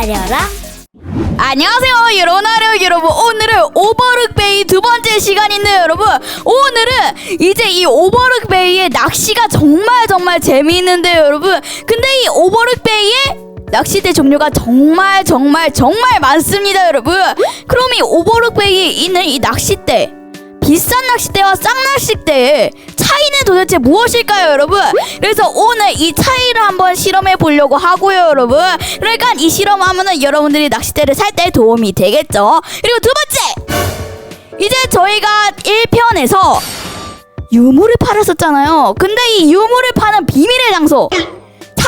아려라. 안녕하세요 여러분. 하려 여러분. 오늘은 오버룩베이 두 번째 시간인데요 여러분. 오늘은 이제 이 오버룩베이의 낚시가 정말 정말 재미있는데요 여러분. 근데 이 오버룩베이의 낚시대 종류가 정말 정말 정말 많습니다 여러분. 그럼 이 오버룩베이에 있는 이 낚싯대 비싼 낚싯대와 싼 낚싯대의 차이는 도대체 무엇일까요, 여러분? 그래서 오늘 이 차이를 한번 실험해 보려고 하고요, 여러분. 그러니까 이 실험하면은 여러분들이 낚싯대를 살 때 도움이 되겠죠. 그리고 두 번째, 이제 저희가 1편에서 유물을 팔았었잖아요. 근데 이 유물을 파는 비밀의 장소.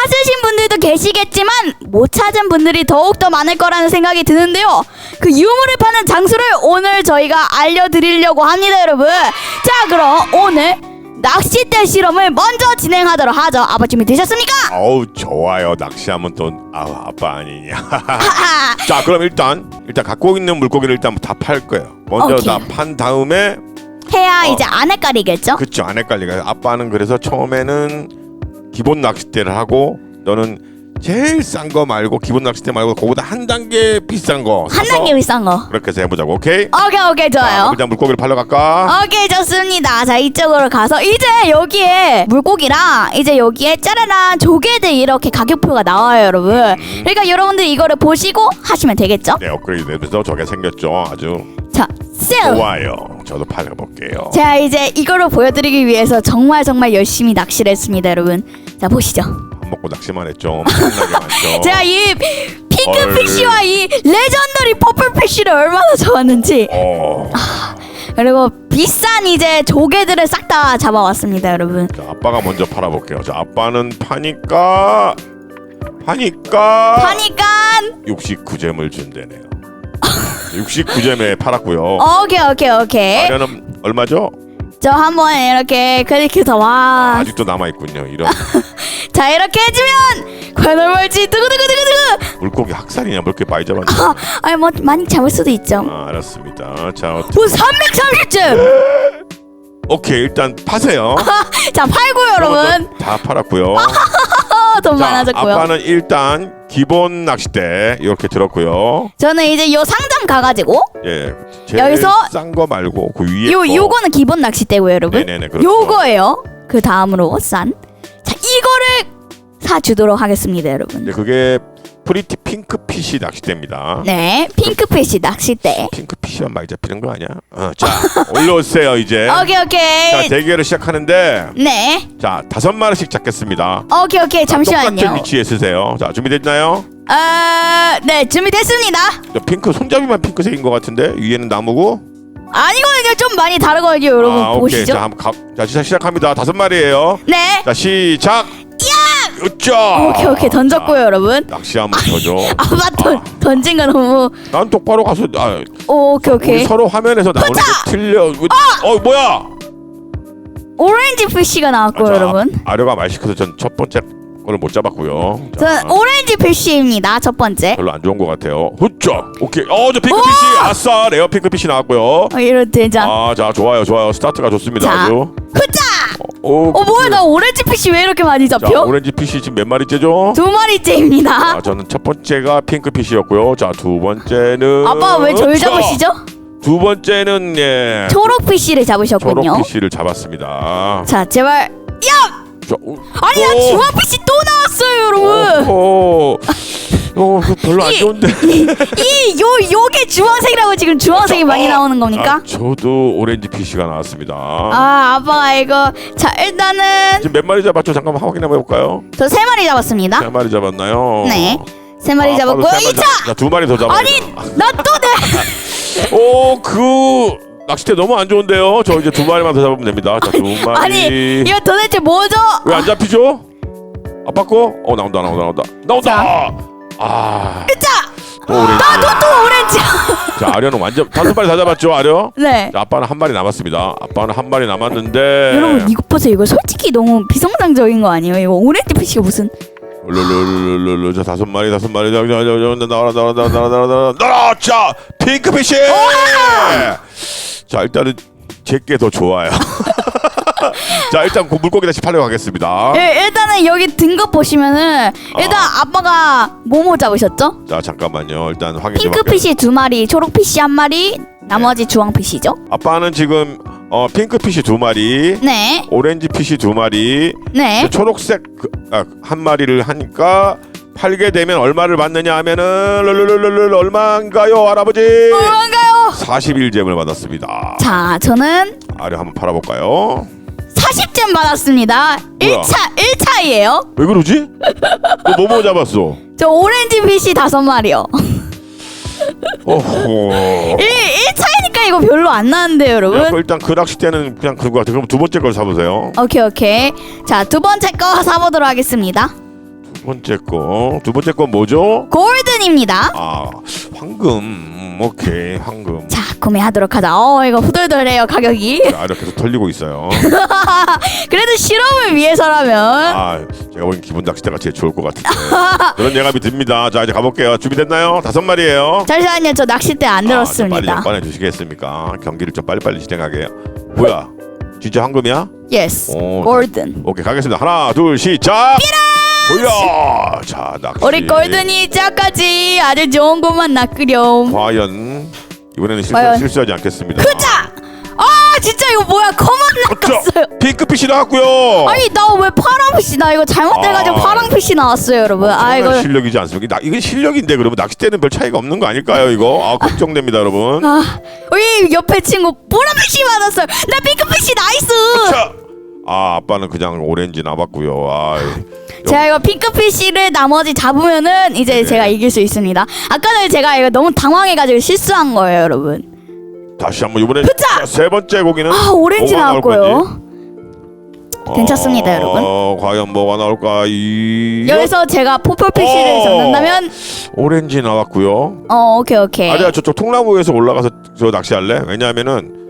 찾으신 분들도 계시겠지만 못 찾은 분들이 더욱더 많을 거라는 생각이 드는데요. 그 유물을 파는 장소를 오늘 저희가 알려드리려고 합니다, 여러분. 자, 그럼 오늘 낚싯대 실험을 먼저 진행하도록 하죠. 아빠 준비 되셨습니까? 어우 좋아요 낚시하면 또 아우 아빠 아니냐. 자 그럼 일단 일단 갖고 있는 물고기를 일단 다 팔 거예요 먼저 오케이. 다 판 다음에 해야 어. 이제 안 헷갈리겠죠? 그쵸 안 헷갈리가 아빠는 그래서 처음에는 기본 낚싯대를 하고 너는 제일 싼 거 말고 기본 낚싯대 말고 그거보다 한 단계 비싼 거 한 사서 단계 비싼 거. 그렇게 해서 해보자고 오케이 오케이, 오케이, 자, 좋아요. 일단 물고기를 팔러 갈까 오케이 좋습니다. 자 이쪽으로 가서 이제 여기에 물고기랑 이제 여기에 짜라란 조개들 이렇게 가격표가 나와요, 여러분. 그러니까 여러분들 이거를 보시고 하시면 되겠죠? 네 업그레이드 되면서 저게 생겼죠 아주 자, 셀. 좋아요 저도 팔아볼게요 자 이제 이거를 보여드리기 위해서 정말 정말 열심히 낚시를 했습니다, 여러분. 자 보시죠. 밥 먹고 낚시만 했죠 엄청나게 많죠 제가 이 핑크 헐. 피쉬와 이 레전더리 퍼플 피쉬를 얼마나 좋아하는지 어. 그리고 비싼 이제 조개들을 싹 다 잡아왔습니다, 여러분. 자, 아빠가 먼저 팔아볼게요. 자, 아빠는 파니까 파니까 파니까 69잼을 준대네요. 69잼에 팔았고요. 오케이 오케이 오케이. 마련은 얼마죠? 저 한번 이렇게 클릭해서 와. 아직도 남아 있군요. 이런 자 이렇게 해주면 과연 얼마일지 두구두구두구두구. 물고기 학살이냐? 뭐 이렇게 많이 잡았네. 아, 아니 뭐 많이 잡을 수도 있죠. 아, 알았습니다. 자, 어, 오 330점. 오케이 일단 파세요. 자 팔고요 여러분. 다 팔았고요. 어, 돈 자, 많아졌고요. 아빠는 일단 기본 낚싯대 이렇게 들었고요. 저는 이제 요 상점 가가지고 예, 제일 여기서 싼거 말고 그 위에 요 거. 요거는 기본 낚싯대고요 여러분. 네네네 그렇죠. 요거예요. 그 다음으로 싼. 자 이거를 사 주도록 하겠습니다 여러분. 네, 그게 프리티 핑크피시 낚싯대입니다. 네 핑크빛이 낚싯대. 핑크피시만 많이 잡히는 거 아니야? 어, 자, 올라오세요 이제. 오케이 자, 오케이. 대결을 시작하는데 네. 자, 다섯 마리씩 잡겠습니다. 오케이 오케이 똑같은 잠시만요. 위치에 쓰세요. 자, 준비됐나요? 아, 네 준비됐습니다. 저 핑크 손잡이만 핑크색인 것 같은데 위에는 나무고. 아니거든요. 좀 많이 다르거든요. 여러분 아, 오케이. 보시죠. 자, 한번 가, 자, 시작 시작합니다. 다섯 마리예요. 네. 자, 시작. 야! 으쌰! 오케이 오케이 던졌고요, 여러분. 낚시 한번 쳐줘. 아빠 던 던진 거 너무 난 똑바로 가서 아, 오케이 우리 오케이. 서로 화면에서 나오는 게 틀려. 어, 뭐야? 오렌지 피쉬가 나왔고요, 자, 여러분. 아려가 말 시켜서 전 첫 번째 거를 못 잡았고요. 자, 저는 오렌지 피쉬입니다. 첫 번째. 별로 안 좋은 것 같아요. 후짜. 오케이. 어, 저 핑크피시. 아싸, 레어 핑크피시 나왔고요. 어, 이런 대장. 아, 자, 좋아요, 좋아요. 스타트가 좋습니다. 자. 아주. 후자. 오, 어 뭐야 나 오렌지 피쉬 왜 이렇게 많이 자, 잡혀? 오렌지 피시 지금 몇 마리째죠? 두 마리째입니다. 아, 저는 첫 번째가 핑크 피시였고요. 자, 두 번째는 아빠 왜절 자, 잡으시죠? 두 번째는 예. 초록 피쉬를 잡으셨군요. 초록 피시를 잡았습니다. 자 제발. 야 자, 오, 아니 나 오, 주황 피쉬 또 나왔어요, 여러분. 오, 어, 그거 별로 안 이- 좋은데. 이 요 요게 주황색이라고 지금 주황색이 많이 어, 나오는 겁니까? 아, 저도 오렌지 피시가 나왔습니다. 아 아빠가 이거 자 일단은 지금 몇 마리 잡았죠? 잠깐만 확인 한번 해볼까요? 저 세 마리 잡았습니다. 세 마리 잡았나요? 네. 세 마리 아, 잡았고요. 아빠도 세 마리 2차! 잡- 자, 두 마리 더 잡아야 아니. 나 또 내. 오, 그 낚싯대 너무 안 좋은데요. 저 이제 두 마리만 더 잡으면 됩니다. 자, 두 마리. 아니 이거 도대체 뭐죠? 왜 안 잡히죠? 아빠 거? 어, 나온다, 나온다, 나온다. 나온다. 아, 자또 오렌지. 나도 또 오렌지. 자, 아려는 완전 다섯 마리 다 잡았죠, 아려? 네. 자, 아빠는 한 마리 남았습니다. 아빠는 한 마리 남았는데. 여러분 이거 보세요. 이거 솔직히 너무 비성장적인 거 아니에요? 이거 오렌지 피쉬가 무슨? 룰루루루루루 자 다섯 마리 다섯 마리 자, 자, 자, 자, 나와라 나와라 나와라 나와라 나와라 나와라 자 핑크피쉬 자 일단은 제게 더 좋아요 자 일단 그 물고기 다시 팔려 가겠습니다. 예, 일단은 여기 등급 보시면은 일단 아빠가 뭐뭐 잡으셨죠? 자 잠깐만요. 일단 확인 좀 할게요. 핑크피시 두 마리, 초록 피시 한 마리, 나머지 주황 피시죠? 아빠는 지금 어 핑크 피시 두 마리, 네, 오렌지 피시 두 마리, 네. 초록색 그, 아, 한 마리를 하니까 팔게 되면 얼마를 받느냐 하면은 얼마인가요 할아버지? 뭔가요? 41잼을 받았습니다. 자, 저는 아래 한번 팔아볼까요? 40점 받았습니다. 뭐야? 1차, 1차이에요. 왜 그러지? 너 뭐뭐 잡았어? 저 오렌지 피시 다섯 마리요. 어허. 1, 1차이니까 이거 별로 안 나는데요, 야, 여러분. 그 일단 그 낚싯대는 그냥 그거 같아. 그럼 두 번째 걸 사보세요. 오케이, 오케이. 자, 두 번째 거 사보도록 하겠습니다. 두 번째 거. 두 번째 건 뭐죠? 골 든입니다. 아 황금. 음, 오케이 황금. 자, 구매하도록 하자. 어, 이거 후덜덜해요, 가격이. 자, 이렇게 계속 털리고 있어요. 그래도 실험을 위해서라면. 아 제가 보기엔 기본 낚싯대가 제일 좋을 것 같은데 그런 예감이 듭니다. 자 이제 가볼게요. 준비됐나요? 다섯 마리예요. 잠시만요, 저 낚싯대 안 아, 좀 빨리 들었습니다. 좀 꺼내 주시겠습니까? 경기를 좀 빨리빨리 진행하게. 뭐야? 진짜 황금이야? 예스, 오, 골든. 오케이 가겠습니다. 하나 둘 시작. 뭐야? 자 낚시. 우리 골든이 짝까지 아주 좋은 것만 낚으렴. 과연 이번에는 실수, 과연. 실수하지 않겠습니다. 크자! 아, 진짜 이거 뭐야? 커먼 낚았어요. 핑크빛이 나왔고요. 아니, 나 왜 파랑빛이 나 이거 잘못돼가지고 아. 파랑빛이 나왔어요, 여러분. 아, 이거. 정말 실력이지 않습니까? 나, 이건 실력인데 그러면 낚싯대는 별 차이가 없는 거 아닐까요? 이거 아 걱정됩니다, 여러분. 아, 우리 옆에 친구 보라빛이 받았어요. 나 핑크빛이 나이스. 자, 아 아빠는 그냥 오렌지 나봤고요. 아, 제가 이거 핑크피쉬를 나머지 잡으면은 이제 네. 제가 이길 수 있습니다. 아까는 제가 이거 너무 당황해가지고 실수한 거예요, 여러분. 다시 한번 이번에 자! 자, 세 번째 고기는 아 오렌지 뭐가 나올 나왔고요. 괜찮습니다, 어, 여러분. 과연 뭐가 나올까? 이 여기서 제가 포플피쉬를 어. 잡는다면 오렌지 나왔고요. 어 오케이 오케이. 아니야 저쪽 통나무에서 올라가서 저 낚시할래? 왜냐하면은 그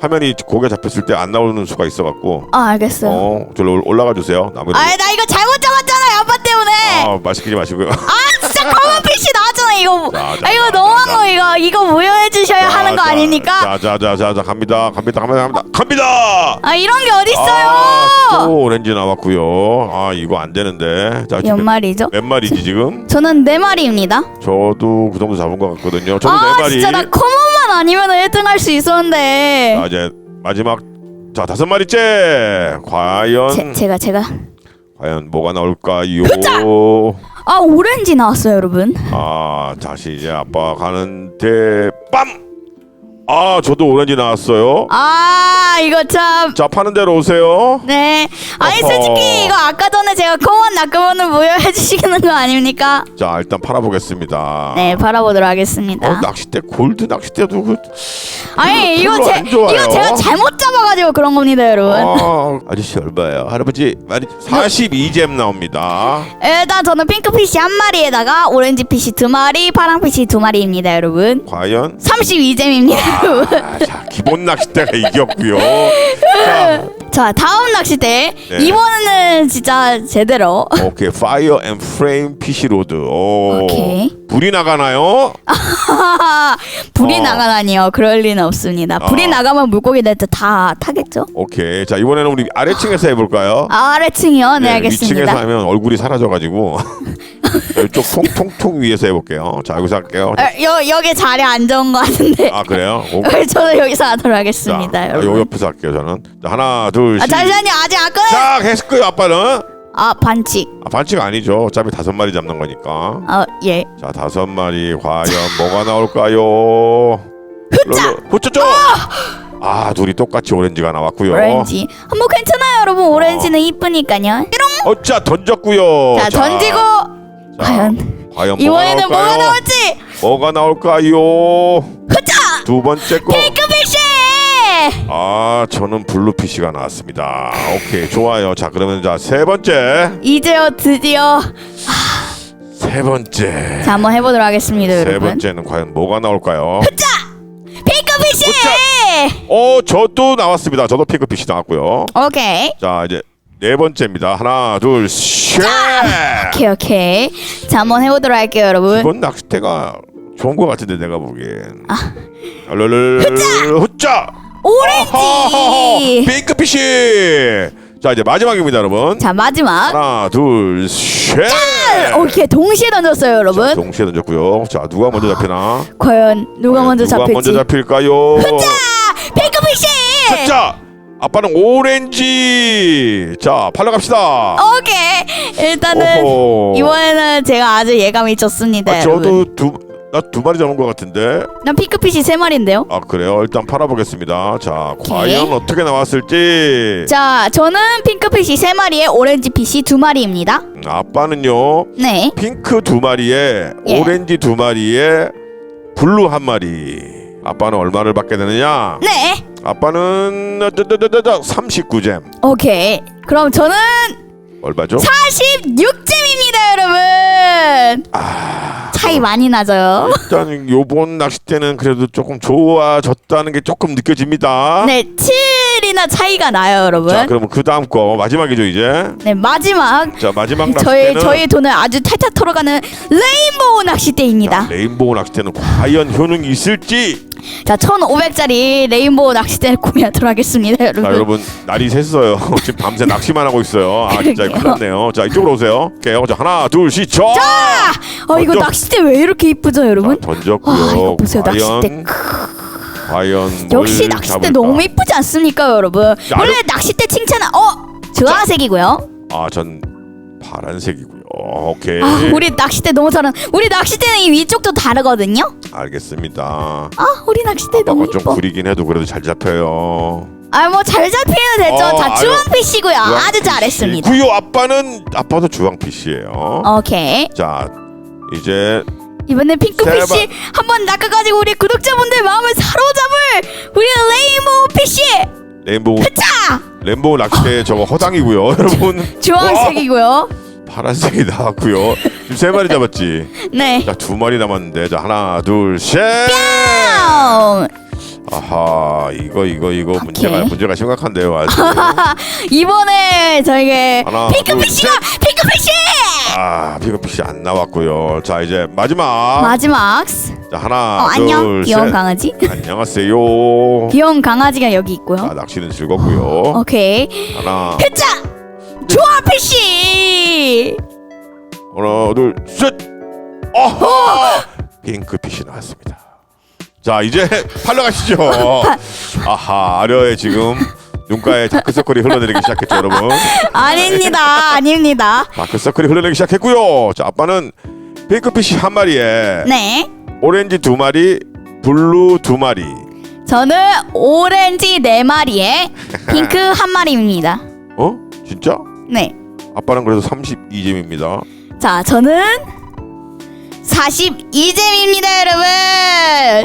화면이 고개 잡혔을 때 안 나오는 수가 있어갖고 아 알겠어요. 어 저로 올라가 주세요. 나무. 아나 이거 잘못 잡았잖아요, 아빠 때문에. 아 맛있게 마시고요. 아 진짜 커먼피쉬 나왔잖아 이거. 자, 자, 아 이거 자, 너무한 자, 거 이거 이거 무효해 주셔야 하는 거 아닙니까? 자자자자자 갑니다 갑니다 갑니다 갑니다 갑니다. 아 이런 게 어디 아? 또 오렌지 나왔고요. 아 이거 안 되는데. 자몇 지금 마리죠? 몇 마리지 지금? 저는 네 마리입니다. 저도 그 정도 잡은 것 같거든요. 저도 아네 마리. 진짜 나 커먼 만 아니면 1등 할 수 있었는데. 자 이제 마지막 자 다섯 마리째. 과연 제, 제가 제가 과연 뭐가 나올까요? 아 오렌지 나왔어요 여러분 아 다시 이제 아빠 가는데 빰. 아 저도 오렌지 나왔어요. 아 이거 참 자 파는 대로 오세요. 네. 아니 어허. 솔직히 이거 아까 전에 제가 커먼 낚으면은 무효해 주시는 거 아닙니까? 자 일단 팔아보겠습니다. 네 바라보도록 하겠습니다. 어, 낚싯대 골드 낚싯대도 그 아니 이거 별로 제 안 좋아요. 이거 제가 잘못 잡아가지고 그런 겁니다 여러분. 아, 아저씨 얼마예요? 할아버지 많이 42잼 나옵니다. 일단 저는 핑크피쉬 한 마리에다가 오렌지 피쉬 두 마리, 파랑 피쉬 두 마리입니다 여러분. 과연 32잼입니다 여러분. 아, 자 기본 낚싯대가 이겼고요. 자, 자 다음 낚싯대 네. 이번에는 진짜 제대로 오케이 파이어 앤 프레임 피시 로드. 오. 오케이. 불이 나가나요? 불이 어. 나가다니요. 그럴 리는 없습니다. 불이 어. 나가면 물고기 들때다 타겠죠? 오케이. 자 이번에는 우리 아래층에서 해볼까요? 아래층이요? 네, 알겠습니다. 위층에서 하면 얼굴이 사라져가지고 이쪽 통통통 위에서 해볼게요. 자 여기서 할게요. 어, 여, 여기 자리 안 좋은 것 같은데 아 그래요? 오, 저는 여기서 하도록 하겠습니다 자, 여러분 요 옆에서 할게요 저는. 자, 하나 둘 아, 셋. 잠시만요 아직 안 끝. 자 했을 거예요 아빠는. 아 반칙 아, 반칙 아니죠. 어차피 다섯 마리 잡는 거니까. 어예 자 다섯 마리 과연 뭐가 나올까요? 흑자! 후쩌죠. 아 둘이 똑같이 오렌지가 나왔고요. 오렌지 아, 뭐 괜찮아요 여러분 오렌지는 이쁘니까요 삐롱 어짜 던졌고요. 자 던지고 자, 과연 과연 이번에는 뭐가 뭐가 나올까요? 나올지 뭐가 나올까요? 흑자 두 번째 거. 핑크피 쉬아 저는 블루피쉬가 나왔습니다. 오케이 좋아요. 자 그러면 자 세 번째 이제요 드디어 세 번째 자 한번 해보도록 하겠습니다 세 여러분 번째는 과연 뭐가 나올까요? 핑크피쉬 어 저도 나왔습니다. 저도 핑크피쉬 나왔고요. 오케이 자 이제 네 번째입니다. 하나 둘 셋. 오케이 오케이 자 한번 해보도록 할게요 여러분 이건 낚싯대가 좋은 것 같은데 내가 보기엔. 아. 랄랄랄 후짜. 오렌지. 핑크피쉬. 자 이제 마지막입니다, 여러분. 자 마지막. 하나, 둘, 셋. 오케이 동시에 던졌어요, 자, 여러분. 동시에 던졌고요. 자 누가 먼저 잡히나? 과연 누가 먼저 누가 잡힐지. 먼저 잡힐까요? 자, 핑크피쉬. 자, 아빠는 오렌지. 자, 팔러 갑시다. 오케이. 일단은 오호. 이번에는 제가 아주 예감이 좋습니다, 아, 여러분. 저도 두, 나 두 마리 잡은 것 같은데. 난 핑크피쉬 세 마리인데요. 아 그래요. 일단 팔아보겠습니다. 자. 과연 어떻게 나왔을지. 자, 저는 핑크피쉬 세 마리에 오렌지 피쉬 두 마리입니다. 음, 아빠는요. 네. 핑크 두 마리에 예. 오렌지 두 마리에 블루 한 마리. 아빠는 얼마를 받게 되느냐? 네. 아빠는 39잼. 오케이. 그럼 저는 얼마죠? 46잼입니다, 여러분. 아, 차이 많이 나죠? 일단 요번 낚싯대는 그래도 조금 좋아졌다는 게 조금 느껴집니다. 네, 7이나 차이가 나요, 여러분. 자, 그러면 그 다음 거 마지막이죠 이제. 네, 마지막 자, 마지막 저희 낚싯대는 저희 돈을 아주 탈탈 털어가는 레인보우 낚싯대입니다. 레인보우 낚싯대는 과연 효능이 있을지. 자, 1,500짜리 레인보우 낚싯대를 구매하도록 하겠습니다, 여러분. 자, 여러분 날이 샜어요. 지금 밤새 낚시만 하고 있어요. 아, 진짜 큰일 그러게요. 났네요. 자, 이쪽으로 오세요. 오케이. 자, 하나, 둘, 셋, 쳐. 자, 어 이거 던져. 낚싯대 왜 이렇게 이쁘죠, 여러분? 자, 던졌고요. 와, 이거 보세요, 낚싯대. 과연 역시 뭘 낚싯대 잡을까? 너무 이쁘지 않습니까, 여러분? 자, 원래 낚싯대 칭찬은 어 주황색이고요. 아, 전 파란색이고 요. 오케이. 아, 우리 낚싯대 너무 잘한. 우리 낚싯대는 이 위쪽도 다르거든요. 알겠습니다. 아, 우리 낚싯대 너무 아빠가 좀 이뻐. 구리긴 해도 그래도 잘 잡혀요. 아, 뭐 잘 잡히면 됐죠. 어, 자, 아유, 주황피쉬고요. 아주 잘했습니다. 구요 아빠는 아빠도 주황피쉬예요. 오케이. 자, 이제 이번엔 핑크피쉬 제발. 한번 낚아가지고 우리 구독자분들 마음을 사로잡을 우리 레인보우 피쉬. 레인보우 자, 레인보우 낚싯대 저거 허당이고요, 여러분. 주황색이고요. 와, 파란색이 나왔고요. 지금 세 마리 잡았지. 네. 자, 두 마리 남았는데, 자 하나, 둘, 셋. 뿅! 아하, 이거 이거 이거 문제가. 문제가 심각한데요, 아주. 이번에 저에게 하나, 핑크피쉬가 핑크피쉬 아, 피그피쉬 안 나왔고요. 자, 이제 마지막. 마지막 자, 하나, 어 안녕 둘, 귀여운 셋. 강아지 안녕하세요. 귀여운 강아지가 여기 자, 있고요 낚시는 즐겁고요. 오케이 하나, 자 주황피쉬 하나, 둘, 셋. 어허! 핑크피쉬 나왔습니다. 자, 이제 팔러 가시죠. 아하, 아려에 지금 눈가에 다크서클이 흘러내리기 시작했죠, 여러분. 아닙니다 아닙니다 다크서클이 흘러내리기 시작했고요. 자, 아빠는 핑크피쉬 한 마리에 네 오렌지 두 마리, 블루 두 마리. 저는 오렌지 네 마리에 핑크 한 마리입니다 어? 진짜? 네 아빠는 그래도 32점입니다. 자, 저는 42잼입니다, 여러분.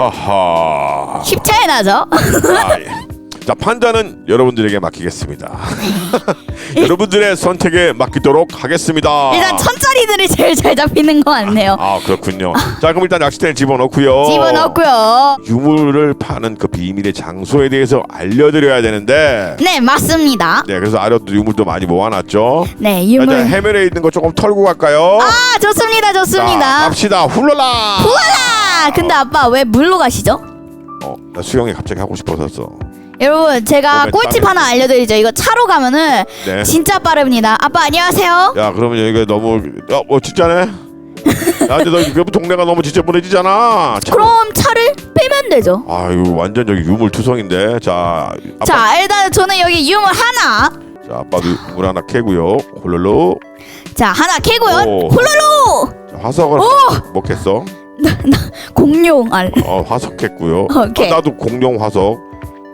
아하. 10차이 나죠? 아, 예. 자 판단은 여러분들에게 맡기겠습니다. 여러분들의 선택에 맡기도록 하겠습니다. 일단 천짜리들이 제일 잘 잡히는 것 같네요. 아 그렇군요. 자 그럼 일단 낚싯대를 집어넣고요. 집어넣고요. 유물을 파는 그 비밀의 장소에 대해서 알려드려야 되는데. 네, 맞습니다. 네 그래서 아려도 유물도 많이 모아놨죠. 네, 자, 유물. 해면에 있는 거 조금 털고 갈까요? 아, 좋습니다, 자, 좋습니다. 갑시다. 훌러라. 우와라! 근데 아빠 왜 물로 가시죠? 어, 나 수영이 갑자기 하고 싶어졌어. 여러분, 제가 몸에 꿀팁 땀이 하나 알려드리죠. 이거 차로 가면은 네. 진짜 빠릅니다. 아빠 안녕하세요. 야 그러면 여기가 너무 야뭐 진짜네? 야 근데 너그 동네가 너무 지저분해지잖아. 참. 그럼 차를 빼면 되죠. 아유 완전 여기 유물 투성인데 자 아빠 자, 일단 저는 여기 유물 하나. 자 아빠도 물 하나 캐고요 홀로로 자, 하나 캐고요. 오. 홀로로! 자, 화석을 먹겠어 공룡 알. 어 화석 했고요 오케이. 어, 나도 공룡 화석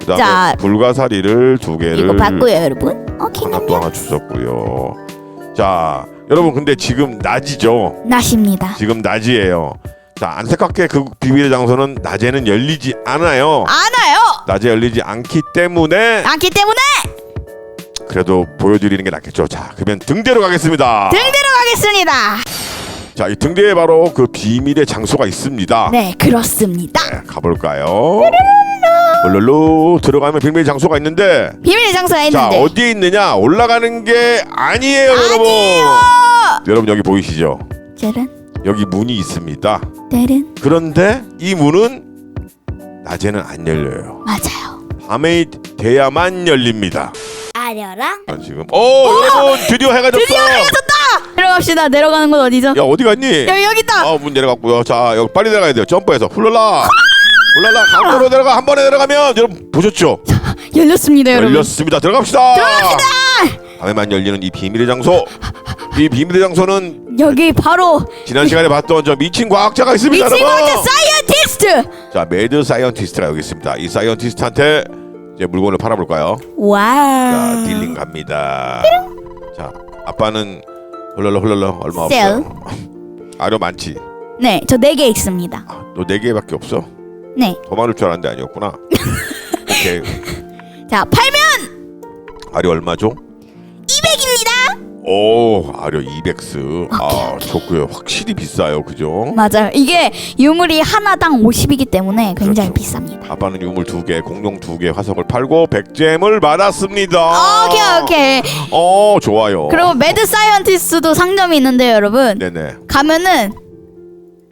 그다음에 자. 불가사리를 두 개를 이거 봤고요, 여러분. 오케이. 하나 또 하나 주셨고요 자 여러분 근데 지금 낮이죠 나십니다. 지금 낮이에요 자 안타깝게 그 비밀의 장소는 낮에는 열리지 않아요 안아요. 낮에 열리지 않기 때문에 않기 때문에 그래도 보여드리는 게 낫겠죠. 자, 그러면 등대로 가겠습니다. 등대로 가겠습니다. 자, 이 등대에 바로 그 비밀의 장소가 있습니다. 네, 그렇습니다. 네, 가볼까요? 룰룰루 들어가면 비밀의 장소가 있는데 비밀의 장소가 자 있는데. 어디에 있느냐 올라가는 게 아니에요 여러분 여러분 여기 보이시죠 짜란, 여기 문이 있습니다 따른. 그런데 이 문은 낮에는 안 열려요 맞아요. 밤에 돼야만 열립니다. 아려랑 아, 지금 오 여러분 드디어 해가 졌어. 드디어 해가 졌다. 내려갑시다. 내려가는 곳 어디죠? 야 어디 갔니? 여기 여기 있다. 아문 내려갔고요. 자 여기 빨리 내려가야 돼요. 점프해서 훌랄라 훌랄라 강도로 내려가 한 번에 내려가면 여러분 보셨죠? 열렸습니다, 여러분. 열렸습니다. 들어갑시다. 들어갑시다. 밤에만 열리는 이 비밀의 장소. 이 비밀의 장소는 여기 바로 지난 시간에 봤던 저 미친 과학자가 있습니다, 미친 여러분. 과자 사이언티스트. 자 매드 사이언티스트가 여기 있습니다. 이 사이언티스트한테 이제 물건을 팔아볼까요? 자. 딜링 갑니다. 자 아빠는 훌랄라 훌랄라 얼마 셀. 없어요. 아려 많지. 네, 저 네 개 있습니다. 너 네 개밖에 없어. 네. 더 많을 줄 알았는데 아니었구나. 오케이. 자, 팔면 아려 얼마죠? 200입니다. 오 아려 200스. 아 좋고요. 확실히 비싸요, 그죠? 맞아요. 이게 유물이 하나당 50이기 때문에 굉장히 그렇죠. 비쌉니다. 아빠는 유물 두 개, 공룡 두 개, 화석을 팔고 100잼을 받았습니다. 오케이, 오케이. 어 좋아요. 그리고 매드 사이언티스트도 상점이 있는데요, 여러분. 네네. 가면은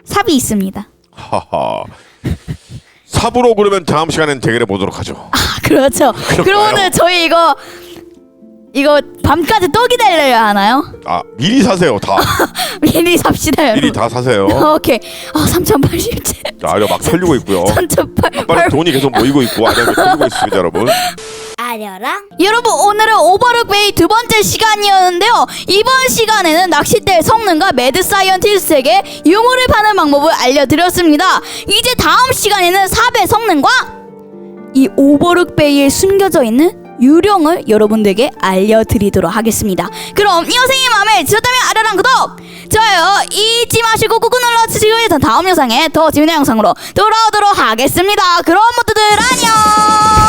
삽이 있습니다. 하하. 삽으로 그러면 다음 시간엔 대결해 보도록 하죠. 아, 그렇죠. 그러면은 저희 이거 이거 밤까지 또 기다려야 하나요? 아 미리 사세요 다. 미리 삽시다, 여러분. 미리 다 사세요. 오케이. 아, 3,080째. 자, 아려 막 털리고 있고요. 3,008. 빨리 돈이 계속 모이고 있고 아려 털리고 있습니다, 여러분. 아려랑 여러분 오늘은 오버룩베이 두 번째 시간이었는데요. 이번 시간에는 낚싯대 성능과 매드 사이언티스트에게 유물을 파는 방법을 알려드렸습니다. 이제 다음 시간에는 삽의 성능과 이 오버룩베이에 숨겨져 있는 유령을 여러분들에게 알려드리도록 하겠습니다. 그럼 이 영상이 마음에 드셨다면 아래랑 구독! 좋아요 잊지 마시고 꾹꾹 눌러주시고 다음 영상에 더 재밌는 영상으로 돌아오도록 하겠습니다. 그럼 모두들 안녕